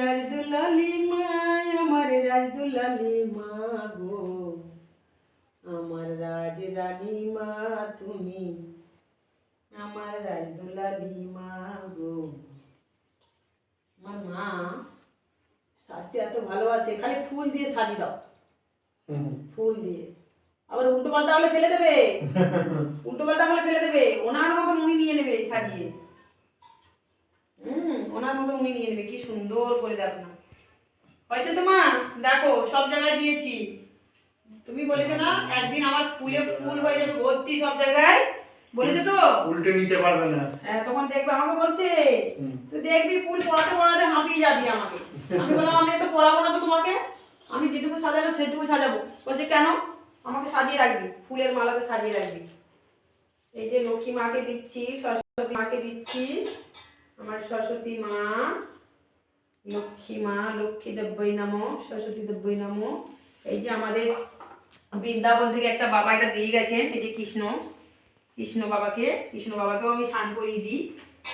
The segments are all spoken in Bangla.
রাজদুলালি মা আমার রাজদুলালি মা গো। আমার রাজ রানী মা তুমি আমার রাজদুলালি মা গো। আমার মা সাজতে এত ভালোবাসে খালি ফুল দিয়ে সাজিয়ে দাও। ফুল দিয়ে। আবার উল্টো পাল্টা হলে ফেলে দেবে। উল্টো পাল্টা হলে ফেলে দেবে। ওনার মতো উনি নিয়ে নেবে সাজিয়ে হুম ওনার মতো উনি নিয়ে নেবে কি সুন্দর করে দেখো না। হয়েছে তো মা? দেখো সব জায়গায় দিয়েছি। তুমি বলেছ না একদিন আমার ফুলে ফুল হয়ে যাবে ভর্তি সব জায়গায়? বলেছ তো? উল্টে নিতে পারবে না। হ্যাঁ, তখন দেখবে আমাকে বলছে তুই দেখবি ফুল পড়াতে পড়াতে হাঁপিয়ে যাবি আমাকে। আমি বললাম আমি তো পড়াবো না তো তোমাকে। আমি যেটুকু সাজাবো সেটুকু সাজাবো। বলছে কেন? আমাকে সাজিয়ে রাখবি ফুলের মালাতে সাজিয়ে রাখবি। এই যে লক্ষ্মী মাকে দিচ্ছি সরস্বতী মাকে দিচ্ছি। আমার সরস্বতী মা, লক্ষ্মী মা, লক্ষ্মী দেব্যই নাম, সরস্বতী দেব্যই নাম। এই যে আমাদের বৃন্দাবন থেকে একটা বাবা এটা দিয়ে গেছেন, এই যে কৃষ্ণ কৃষ্ণ বাবাকে, কৃষ্ণ বাবাকেও আমি স্নান করিয়ে দিই।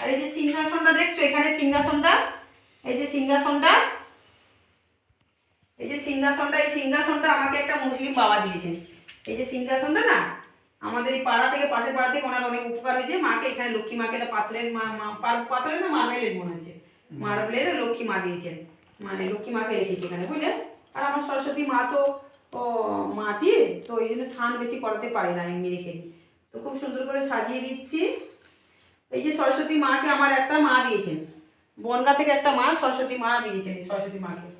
আর এই যে সিংহাসনটা দেখছ, এখানে সিংহাসনটা? এই যে সিংহাসনটা? এই যে সিংহাসনটা, এই সিংহাসনটা আমাকে একটা মুসলিম বাবা দিয়েছেন। এই যে সিংহাসনটা না? আমাদের এই পাড়া থেকে পাশের পাড়া থেকে ওনার অনেক উপকার হয়েছে। মাকে এখানে লক্ষ্মী মাকে একটা পাথরের মা মা- পা- পাথরের না মার্বেলের মনে হচ্ছে। মার্বেলের লক্ষ্মী মা দিয়েছেন। মানে লক্ষ্মী মাকে রেখেছি এখানে বুঝলেন? আর আমার সরস্বতী মা তো ও মাটির তো এই জন্য স্নান বেশি করাতে পারি না এমনি রেখে দিই। তো খুব সুন্দর করে সাজিয়ে দিচ্ছি। এই যে সরস্বতী মাকে আমার একটা মা দিয়েছেন। বনগা থেকে একটা মা সরস্বতী মা দিয়েছেন সরস্বতী মাকে।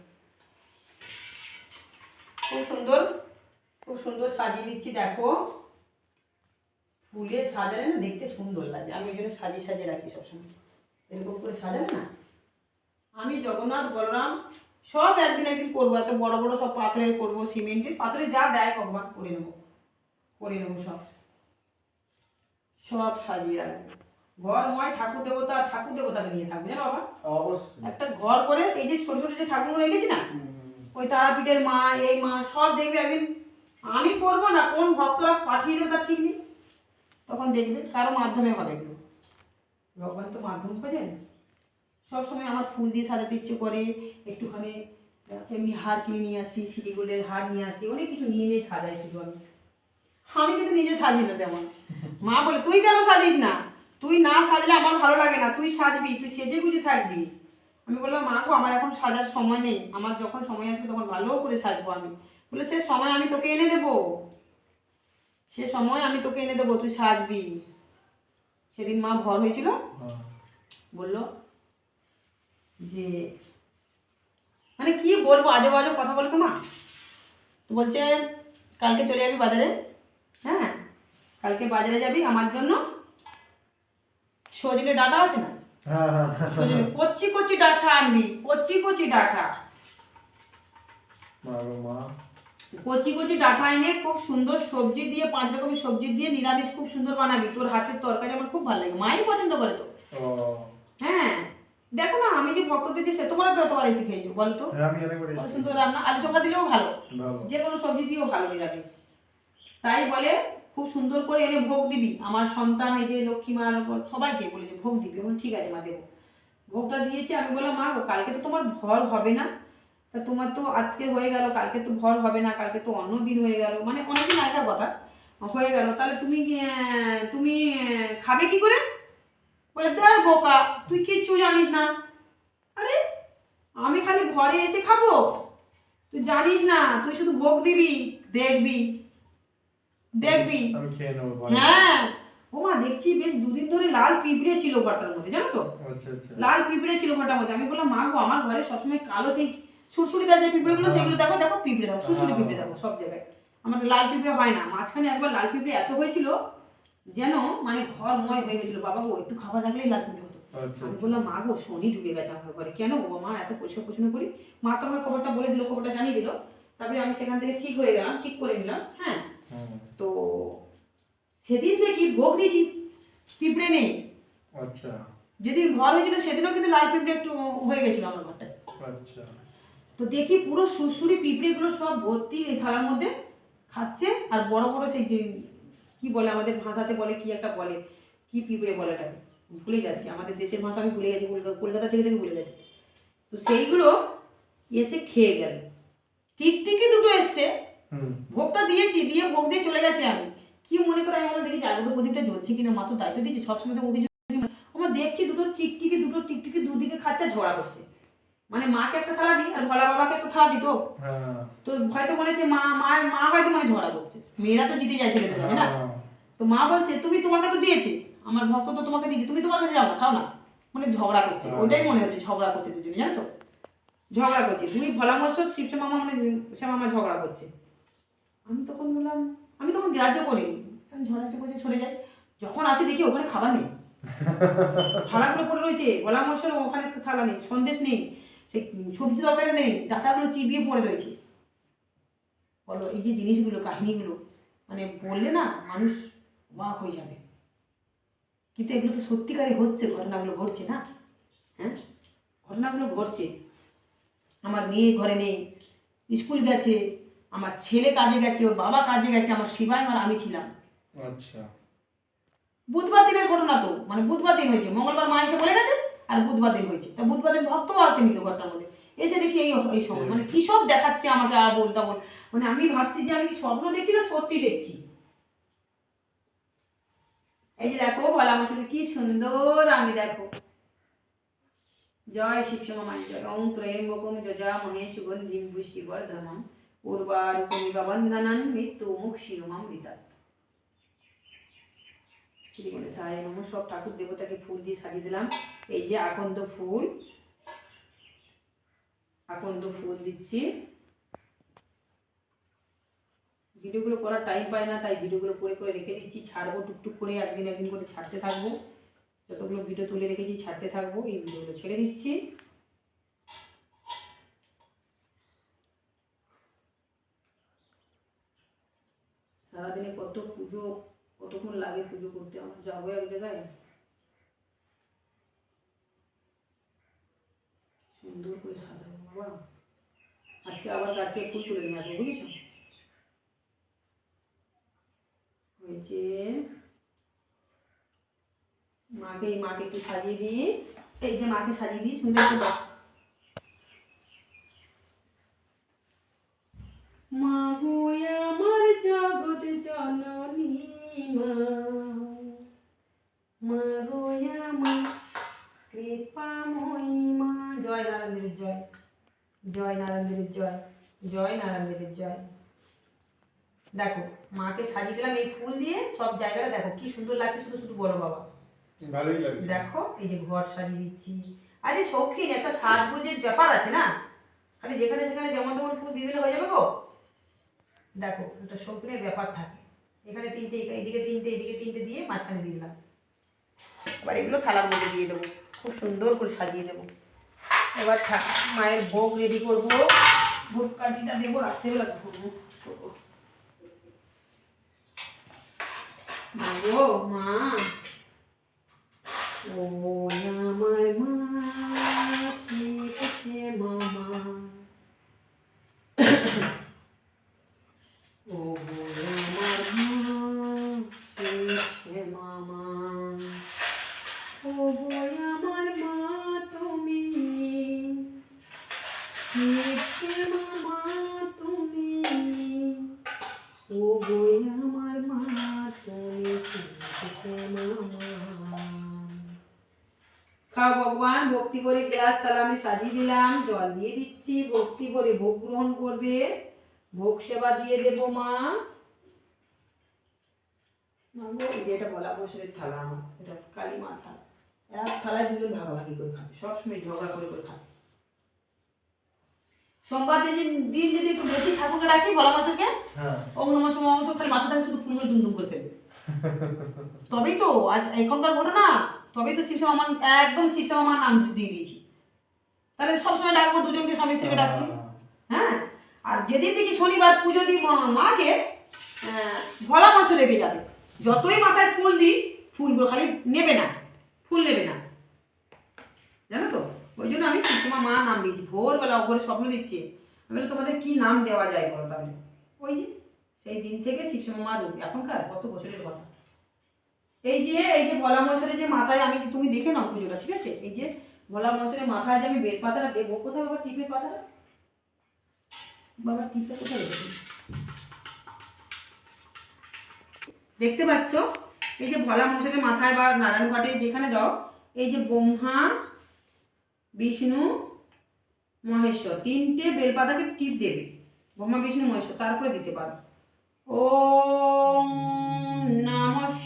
খুব সুন্দর খুব সুন্দর সাজিয়ে দিচ্ছি দেখো। ফুলে সাজালে না দেখতে সুন্দর লাগে। আমি ওই জন্য সাজিয়ে সাজিয়ে রাখি সবসময়। এরকম করে সাজালে না? আমি জগন্নাথ বলরাম সব একদিন একদিন করব। এত বড় বড় সব পাথরের করব সিমেন্টের পাথরে যা দেয় ভগবান করে নেব। করে নেব সব। সব সাজিয়ে রাখব। ঘরময় ঠাকুর দেবতা ঠাকুর দেবতাকে নিয়ে থাকবে জানো বাবা? অবশ্যই। একটা ঘর করে এই যে ছোট ছোট যে ঠাকুরগুলো রেখেছি না ওই তারাপীঠের মা এই মা সব দেখবে একদিন। আমি করব না? কোন ভক্তরা পাঠিয়ে দেবে তার ঠিক নেই। তখন দেখবে কারও মাধ্যমে হবে এগুলো ভগবান তো মাধ্যম খোঁজেন। সব সময় আমার ফুল দিয়ে সাজাতে ইচ্ছে করে, একটুখানি এমনি হার কিনে নিয়ে আসি সিটিগুলের হার নিয়ে আসি, অনেক কিছু নিয়ে নিয়ে সাজাই শুধু আমি। আমি কিন্তু নিজে সাজি না তেমন। মা বলে, তুই কেন সাজিস না? তুই না সাজলে আমার ভালো লাগে না, তুই সাজবি, তুই সেজে গুজে থাকবি। আমি বললাম, মা গো, আমার এখন সাজার সময় নেই। আমার যখন সময় আসবে, তখন ভালো করে সাজবো আমি। বলে, সে সময় আমি তোকে এনে দেবো। সে সময় আমি তোকে এনে দেবো তুই সাজবি। সেদিন মা ভর হয়েছিল। বলল যে মানে কি বলব আজো বাজো কথা বলে তো মা। বলছে কালকে চলে যাবি বাজারে। হ্যাঁ কালকে বাজারে যাবি আমার জন্য। সজনে ডাটা আছে না? হ্যাঁ হ্যাঁ হ্যাঁ। সজনে কচি কচি ডাঁটা আনবি কচি কচি ডাটা। মা। কচি কচি ডাঁটা এনে খুব সুন্দর সবজি দিয়ে পাঁচ রকমের সবজি দিয়ে নিরামিষ খুব সুন্দর বানাবি। তোর হাতের তরকারি আমার খুব ভালো লাগে। মাই পছন্দ করে তো। হ্যাঁ। দেখো না আমি যে ভক্তদের সে তোমরা তো এতবার এসে খেয়েছো বলো তো। হ্যাঁ সুন্দর রান্না। আলু চোখা দিলেও ভালো। যে কোনো সবজি দিয়েও ভালো নিরামিষ। তাই বলে খুব সুন্দর করে এনে ভোগ দিবি। আমার সন্তান এই যে লক্ষ্মী মা সবাইকে বলেছে ভোগ দিবি। ঠিক আছে মা দেবো। ভোগটা দিয়েছি। আমি বললাম মা কালকে তো তোমার ভর হবে না। তা তোমার তো আজকে হয়ে গেল কালকে তো ভর হবে না কালকে তো অন্য দিন হয়ে গেল। মানে অনেকদিন আগের কথা হয়ে গেল। তাহলে তুমি তুমি খাবে কি করে? বলে দেখ বোকা তুই কিচ্ছু জানিস না। আরে আমি খালি ঘরে এসে খাব? তুই জানিস না তুই শুধু ভোগ দিবি দেখবি দেখবি। হ্যাঁ। ও মা দেখছি বেশ দুদিন ধরে লাল পিঁপড়ে ছিল ঘরটার মধ্যে জানো তো? আচ্ছা আচ্ছা। লাল পিঁপড়ে ছিল ঘরটার মধ্যে। আমি বললাম মা গো আমার ঘরে সবসময় কালো সেই সুরসুরি দেওয়া যে পিঁপড়েগুলো সেগুলো দেখো দেখো পিঁপড়ে দেখো সুরসুরি পিঁপড়ে দেখো সব জায়গায়। আমার লাল পিঁপড়ে হয় না। মাঝখানে একবার লাল পিঁপড়ে এত হয়েছিল যেন মানে ঘর ময় হয়ে গেছিল। বাবা গো একটু খাবার রাখলেই লাল পিঁপড়ে হতো। আচ্ছা আমি বললাম মা গো শনি ঢুকে গেছে আমার ঘরে। কেন ও মা? এত পরিষ্কার পরিচ্ছন্ন করি? মা তো আমাকে খবরটা বলে দিল খবরটা জানিয়ে দিল। তারপরে আমি সেখান থেকে ঠিক হয়ে গেলাম ঠিক করে নিলাম হ্যাঁ। তো সেদিন দেখি ভোগ দিয়েছি পিঁপড়ে নেই। আচ্ছা। যেদিন ঘর হয়েছিল সেদিনও কিন্তু লাল পিঁপড়ে একটু হয়ে গেছিল আমার ঘরটায়। আচ্ছা। তো দেখি পুরো সুরসুরি পিঁপড়েগুলো সব ভর্তি এই থালার মধ্যে খাচ্ছে আর বড় বড় সেই যে কি বলে আমাদের ভাষাতে বলে কি একটা বলে কি পিঁপড়ে বলে এটাকে ভুলে যাচ্ছি আমাদের দেশের ভাষা আমি ভুলে গেছি কলকাতা থেকে থেকে ভুলে গেছি। তো সেইগুলো এসে খেয়ে গেল। টিকটিকি দুটো এসছে। ভোগটা দিয়েছি দিয়ে ভোগ দিয়ে চলে গেছে আমি। কি মনে করে আমি আমার দেখি জাগ্রত প্রদীপটা জ্বলছে কিনা মা তো দায়িত্ব দিয়েছি সবসময় তো ও কিছু আমার দেখছি দুটো টিকটিকি দুটো টিকটিকি দুদিকে খাচ্ছে ঝগড়া করছে। মানে মাকে একটা থালা দিই আর ভোলা বাবাকে একটা থালা দিত। হ্যাঁ। তো হয়তো মনে হচ্ছে মা মা মা হয়তো মানে ঝগড়া করছে। মেয়েরা তো জিতে যায় ছেলেদের কাছে না? হ্যাঁ। তো মা বলছে তুমি তোমাকে তো দিয়েছে। আমার ভক্ত তো তোমাকে দিয়েছে। তুমি তোমার কাছে যাও না খাও না। মানে ঝগড়া করছে। হ্যাঁ। ওইটাই মনে হচ্ছে ঝগড়া করছে দুজনে জানো তো? ঝগড়া করছে। দুই ভোলা মশর শিবসে মামা মানে সে মামা ঝগড়া করছে। আমি তখন বললাম আমি তখন গ্রাহ্য করিনি। আমি ঝগড়াঝাটি করছে সরে যাই। যখন আসি দেখি ওখানে খাবার নেই। থালাগুলো পড়ে রয়েছে। ভোলা মশর ওখানে থালা নেই সন্দেশ নেই। সে সবজি তরকারি নেই ডাটাগুলো চিবিয়ে পড়ে রয়েছে। বলো এই যে জিনিসগুলো কাহিনিগুলো মানে বললে না মানুষ অবাক হয়ে যাবে। কিন্তু এগুলো তো সত্যিকারে হচ্ছে ঘটনাগুলো ঘটছে না? হ্যাঁ? ঘটনাগুলো ঘটছে। আমার মেয়ে ঘরে নেই স্কুল গেছে আমার ছেলে কাজে গেছে ওর বাবা কাজে গেছে আমার শিবাই আর আমি ছিলাম। আচ্ছা। বুধবার দিনের ঘটনা তো মানে বুধবার দিন হয়েছে মঙ্গলবার মা এসে বলে গেছে? আর বুধবার দিন হয়েছে। তা বুধবার দিন ভক্তও আসেনি তো ঘরটার মধ্যে। এসে দেখছি এই এই সময় মানে কি সব দেখাচ্ছে আমাকে আবল তাবল মানে আমি ভাবছি যে আমি স্বপ্ন দেখছি না সত্যি দেখছি। এই যে দেখো বলা আমার সাথে কি সুন্দর আমি দেখো। জয় শিবসমা জয় ত্রয়ম্বকম যজা মহে সুগন্ধিম পুষ্টিবর্ধনম উর্বারুকমিব বন্ধনন মৃত্যু মুক্ষিরমামৃতা শ্রী গণেশায় নম। সব ঠাকুর দেবতাকে ফুল দিয়ে সাজিয়ে দিলাম। এই যে আকন্দ ফুল আকন্দ ফুল দিচ্ছি। ভিডিওগুলো করার টাইম পাই না, তাই ভিডিওগুলো করে করে রেখে দিচ্ছি। ছাড়বো, টুকটুক করে একদিন একদিন করে ছাড়তে থাকব। যতগুলো ভিডিও তুলে রেখেছি, ছাড়তে থাকব। এই ভিডিওগুলো ছেড়ে দিচ্ছি। সারাদিনে কত পুজো, কতক্ষণ লাগে পুজো করতে? আমার যাব এক জায়গায়? সুন্দর করে সাজাবো, বাবা। আজকে আবার গাছকে ফুল তুলে নিয়ে আসব, বুঝেছ? হয়েছে। মাকে মাকে একটু সাজিয়ে এই যে মাকে সাজিয়ে দাও। মা গো আমার জগৎ জননী মা। মা গো আমার কৃপাময়ী মা। জয় নারায়ণ দেবের জয়। জয় নারায়ণ দেবের জয়। জয় নারায়ণ দেবের জয়। দেখো মাকে সাজিয়ে দিলাম এই ফুল দিয়ে সব জায়গাটা দেখো কি সুন্দর লাগছে শুধু শুধু বলো বাবা। ভালোই লাগছে। দেখো এই যে ঘর সাজিয়ে দিচ্ছি। আরে শৌখিন একটা সাজগোজের ব্যাপার আছে না? খালি যেখানে সেখানে যেমন তেমন ফুল দিয়ে দিলে হয়ে যাবে গো। দেখো একটা শৌখিনের ব্যাপার থাকে। এখানে তিনটে এইদিকে তিনটে এইদিকে তিনটে দিয়ে মাঝখানে দিয়ে দিলাম। এবার এগুলো থালার মধ্যে দিয়ে দেবো। খুব সুন্দর করে সাজিয়ে দেবো। এবার মায়ের ভোগ রেডি করব। ভোগ কাঠিটা দেবো রাত্রেবেলা করব করব মা। ও খাও ভগবান ভক্তি করে গ্লাস তাহলে আমি সাজিয়ে দিলাম জল দিয়ে দিচ্ছি ভক্তি করে ভোগ গ্রহণ করবে। ভোগ সেবা দিয়ে দেব মা। মা গো, এই যে এটা বলা বসের থালা আমার এটা কালী মার থালা। এক থালায় দুজন ভাগাভাগি করে খাবে সবসময় ঝগড়া করে করে খাবে। সোমবার দিন দিন যদি একটু বেশি ঠাকুরকে রাখি বলা মাসকে হ্যাঁ। মাথা থেকে শুধু ফুলগুলো দুমদুম করে ফেলবে তবেই তো আজ এখনকার ঘটনা। তবেই তো শিবসা মামান একদম শিবসা মামার নাম দিয়ে দিয়েছি। তাহলে সবসময় ডাকবো দুজনকে স্বামী স্ত্রীকে ডাকছি। হ্যাঁ? আর যেদিন দেখি শনিবার পুজো দিই মাকে ভোলা মাছ রেখে যাবে। যতই মাথায় ফুল দিই ফুলগুলো খালি নেবে না ফুল নেবে না। জানো তো? ওই জন্য আমি শিবসমা মা নাম দিয়েছি। ভোরবেলা ওপরে স্বপ্ন দিচ্ছি আমি বলি, তোমাদের কি নাম দেওয়া যায় বলো তাহলে? ওই যে সেই দিন থেকে শিবসমা মা রূপ। এখনকার কত বছরের কথা। এই যে এই যে বলা মশারে যে মাথায় আমি তুমি দেখে নাও পুজোটা, ঠিক আছে? এই যে ভোলা মশারের মাথায় যে আমি বেল পাতাটা দেবো, কোথায় বাবা টিপের পাতাটা? বাবা টিপটা কোথায় দেখতে পাচ্ছ? এই যে ভোলা মশারের মাথায় বা নারায়ণ ঘাটে যেখানে দাও, এই যে ব্রহ্মা, বিষ্ণু, মহেশ্বর, তিনটে বেলপাতাকে টিপ দেবে। ব্রহ্মা, বিষ্ণু, মহেশ্বর, তারপরে দিতে পারো। নম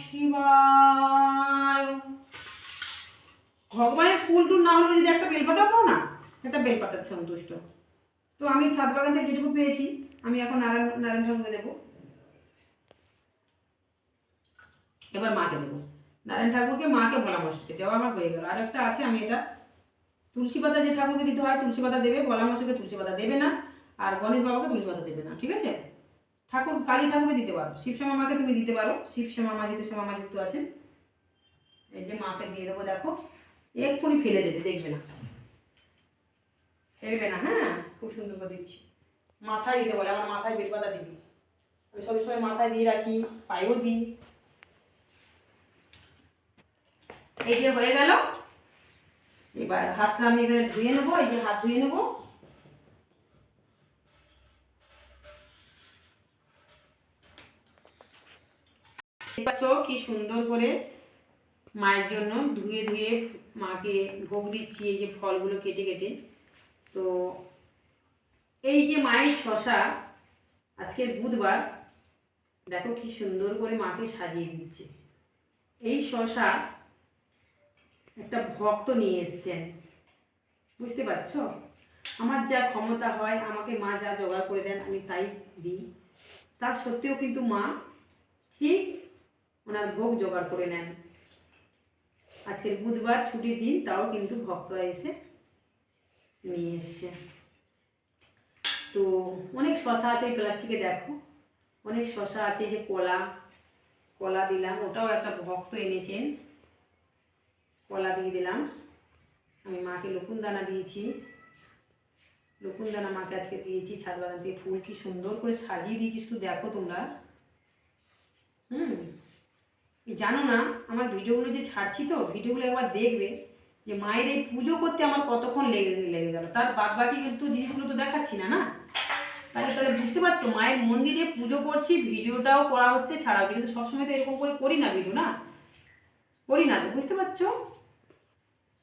শিবায়। ভগবানের ফুল টুল না হলে যদি একটা বেলপাতা পাও না, একটা বেলপাতাতে সন্তুষ্ট। তো আমি ছাদ বাগান থেকে যেটুকু পেয়েছি, আমি এখন নারায়ণ নারায়ণ ঠাকুরকে দেবো। এবার মাকে দেবো। নারায়ণ ঠাকুরকে মাকে ভোলা মশাকে দেওয়া আমার হয়ে গেল। আর একটা আছে, আমি এটা তুলসী পাতা যে ঠাকুরকে দিতে হয়, তুলসী পাতা দেবে ভোলা মশাকে তুলসী পাতা দেবে না, আর গণেশ বাবাকে তুলসী পাতা দেবে না, ঠিক আছে? ঠাকুর, কালী ঠাকুরকে দিতে পারো। শিব মামাকে তুমি দিতে পারো। শিব মামা যেহেতু শ্যামামা যুক্ত আছে এই যে মাকে দিয়ে দেবো, দেখো। এক্ষুনি ফেলে দেবে, দেখবে না। ফেলবে না হ্যাঁ? খুব সুন্দর করে দিচ্ছি। মাথায় দিতে বলে, আমার মাথায় বেলপাতা দিবি। আমি সবসময় মাথায় দিয়ে রাখি, পায়েও দিই। এই যে হয়ে গেল। এবার হাতটা আমি এখানে ধুয়ে নেব, এই যে হাত ধুয়ে নেব। পাচ্ছ কি সুন্দর করে মায়ের জন্য ধুয়ে ধুয়ে মাকে ভোগ দিচ্ছি, এই যে ফলগুলো কেটে কেটে। তো এই যে মায়ের শশা, আজকে বুধবার, দেখো কি সুন্দর করে মাকে সাজিয়ে দিচ্ছে। এই শশা একটা ভক্ত নিয়ে এসছেন। বুঝতে পারছ? আমার যা ক্ষমতা হয়, আমাকে মা যা জোগাড় করে দেন, আমি তাই দিই। তা সত্ত্বেও কিন্তু মা ঠিক ওনার ভোগ জোগাড় করে নেন। আজকের বুধবার ছুটির দিন, তাও কিন্তু ভক্তরা এসে নিয়ে এসছে। তো অনেক শশা আছে ওই প্লাস্টিকে, দেখো। অনেক শশা আছে যে কলা কলা দিলাম, ওটাও একটা ভক্ত এনেছেন। কলা দিয়ে দিলাম। আমি মাকে লকুন দানা দিয়েছি। লকুন দানা মাকে আজকে দিয়েছি, ছাদ বাগান থেকে ফুল কি সুন্দর করে সাজিয়ে দিয়েছি শুধু দেখো তোমরা। হুম। জানো না, আমার ভিডিওগুলো যে ছাড়ছি তো, ভিডিওগুলো একবার দেখবে যে মায়ের এই পুজো করতে আমার কতক্ষণ লেগে লেগে গেল। তার বাদ বাকি কিন্তু জিনিসগুলো তো দেখাচ্ছি না না? তাহলে তাহলে বুঝতে পারছ, মায়ের মন্দিরে পুজো করছি, ভিডিওটাও করা হচ্ছে, ছাড়া হচ্ছে, কিন্তু সবসময় তো এরকম করে করি না ভিডিও, না? করি না তো, বুঝতে পারছ?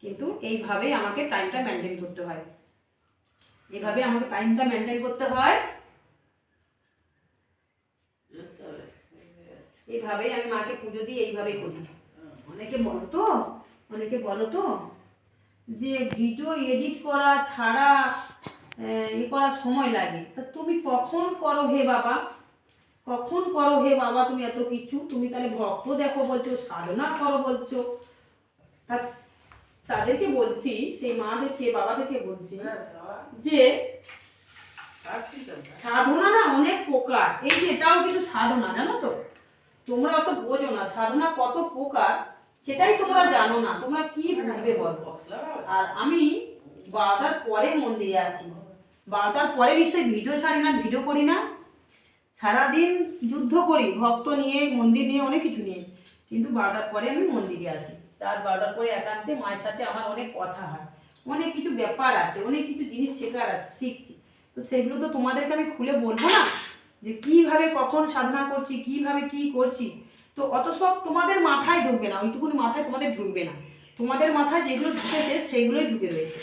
কিন্তু এইভাবেই আমাকে টাইমটা মেনটেন করতে হয়। এভাবে আমাকে টাইমটা মেনটেন করতে হয়। এইভাবেই আমি মাকে পুজো দিই এইভাবেই করি। অনেকে বলো তো অনেকে বলো তো যে ভিডিও এডিট করা ছাড়া এ ই করার সময় লাগে। তা তুমি কখন করো হে বাবা? কখন করো হে বাবা তুমি এত কিছু? তুমি তাহলে ভক্ত দেখো বলছো সাধনা করো বলছো। তা তাদেরকে বলছি সেই মাদেরকে বাবাদেরকে বলছি যে সাধনা না অনেক প্রকার। এই যে এটাও কিন্তু সাধনা জানো তো? তোমরা অত বোঝো না, সাধনা কত প্রকার, সেটাই তোমরা জানো না, তোমরা কি বুঝবে বলো? আর আমি বারোটার পরে মন্দিরে আসি। বারোটার পরে নিশ্চয়ই ভিডিও ছাড়ি না ভিডিও করি না। সারাদিন যুদ্ধ করি, ভক্ত নিয়ে, মন্দির নিয়ে, অনেক কিছু নিয়ে। কিন্তু বারোটার পরে আমি মন্দিরে আসি। রাত বারোটার পরে একান্তে মায়ের সাথে আমার অনেক কথা হয়। অনেক কিছু ব্যাপার আছে, অনেক কিছু জিনিস শেখার আছে, শিখছি। তো সেগুলো তো তোমাদেরকে আমি খুলে বলব না? যে কীভাবে কখন সাধনা করছি, কীভাবে কি করছি, তো অত সব তোমাদের মাথায় ঢুকবে না, ওইটুকুনি মাথায় তোমাদের ঢুকবে না। তোমাদের মাথায় যেগুলো ঢুকেছে সেগুলোই ঢুকে রয়েছে।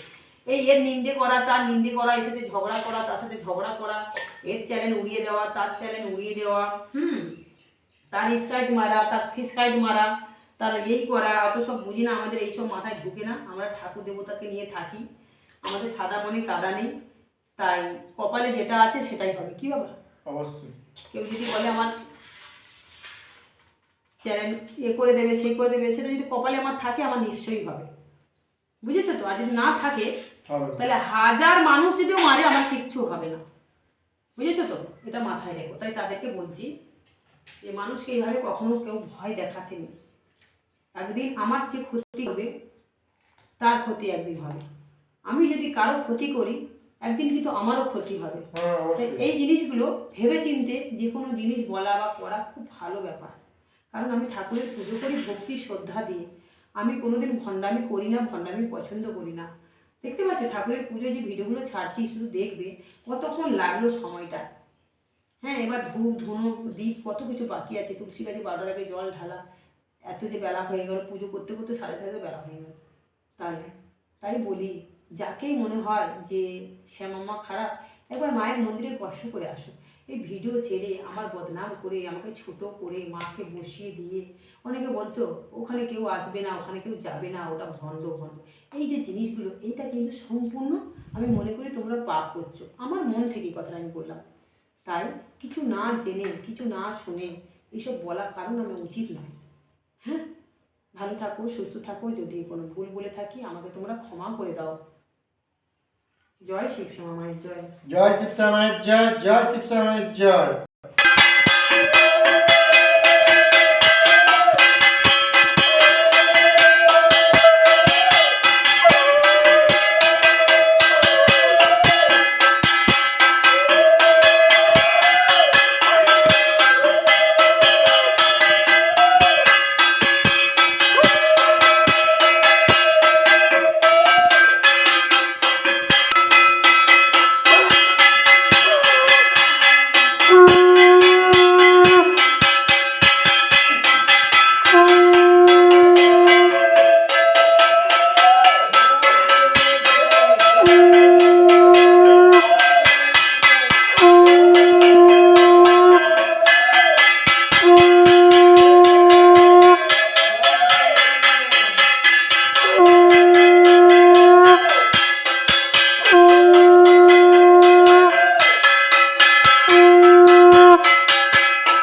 এই এর নিন্দে করা, তার নিন্দে করা, এর সাথে ঝগড়া করা, তার সাথে ঝগড়া করা, এর চ্যানেল উড়িয়ে দেওয়া, তার চ্যানেল উড়িয়ে দেওয়া, হুম? তার স্কাইট মারা, তার ফিসকাইট মারা, তার এই করা, অত সব বুঝি না আমাদের এইসব মাথায় ঢুকে না। আমরা ঠাকুর দেবতাকে নিয়ে থাকি, আমাদের সাদা মনে কাদা নেই, তাই কপালে যেটা আছে সেটাই হবে, কি বাবা অবশ্যই। কেউ যদি বলে আমার চ্যানেল এ করে দেবে সে করে দেবে সেটা যদি কপালে আমার থাকে আমার নিশ্চয়ই হবে। বুঝেছ তো? আর যদি না থাকে তাহলে হাজার মানুষ যদিও মারে আমার কিচ্ছু হবে না। বুঝেছ তো? এটা মাথায় রেখো। তাই তাদেরকে বলছি যে মানুষকে এইভাবে কখনো কেউ ভয় দেখাতে নেই। একদিন আমার যে ক্ষতি হবে তার ক্ষতি একদিন হবে। আমি যদি কারও ক্ষতি করি একদিন কিন্তু আমারও ক্ষতি হবে। হ্যাঁ তাই এই জিনিসগুলো ভেবে চিনতে যে কোনো জিনিস বলা বা করা খুব ভালো ব্যাপার। কারণ আমি ঠাকুরের পুজো করি ভক্তি শ্রদ্ধা দিয়ে। আমি কোনোদিন ভণ্ডামি করি না ভণ্ডামি পছন্দ করি না। দেখতে পাচ্ছ ঠাকুরের পুজোয় যে ভিডিওগুলো ছাড়ছি শুধু দেখবে কতক্ষণ লাগল সময়টা। হ্যাঁ এবার ধূপ ধুনো দ্বীপ কত কিছু বাকি আছে। তুলসী গাছে বারোটার আগে জল ঢালা। এত যে বেলা হয়ে গেল পুজো করতে করতে সাড়ে চারটে বেলা হয়ে গেল। তাহলে তাই বলি। যাকেই মনে হয় যে শ্যামাম্মা খারাপ, একবার মায়ের মন্দিরে কষ্ট করে আসো এই ভিডিও ছেড়ে আমার বদনাম করে, আমাকে ছোট করে, মাকে বসিয়ে দিয়ে অনেকে বলছো, ওখানে কেউ আসবে না, ওখানে কেউ যাবে না, ওটা ভণ্ড ভণ্ড। এই যে জিনিসগুলো, এইটা কিন্তু সম্পূর্ণ আমি মনে করি তোমরা পাপ করছ। আমার মন থেকে এই কথাটা আমি বললাম। তাই কিছু না জেনে, কিছু না শুনে এসব বলার কারণ আমি উচিত নয়। হ্যাঁ? ভালো থাকো, সুস্থ থাকো, যদি কোনো ভুল বলে থাকি, আমাকে তোমরা ক্ষমা করে দাও। জয় শিবশ্যামা মায়ের জয় জয় শিবশ্যামায়ের জয় জয় শিবশ্যামায়ের জয়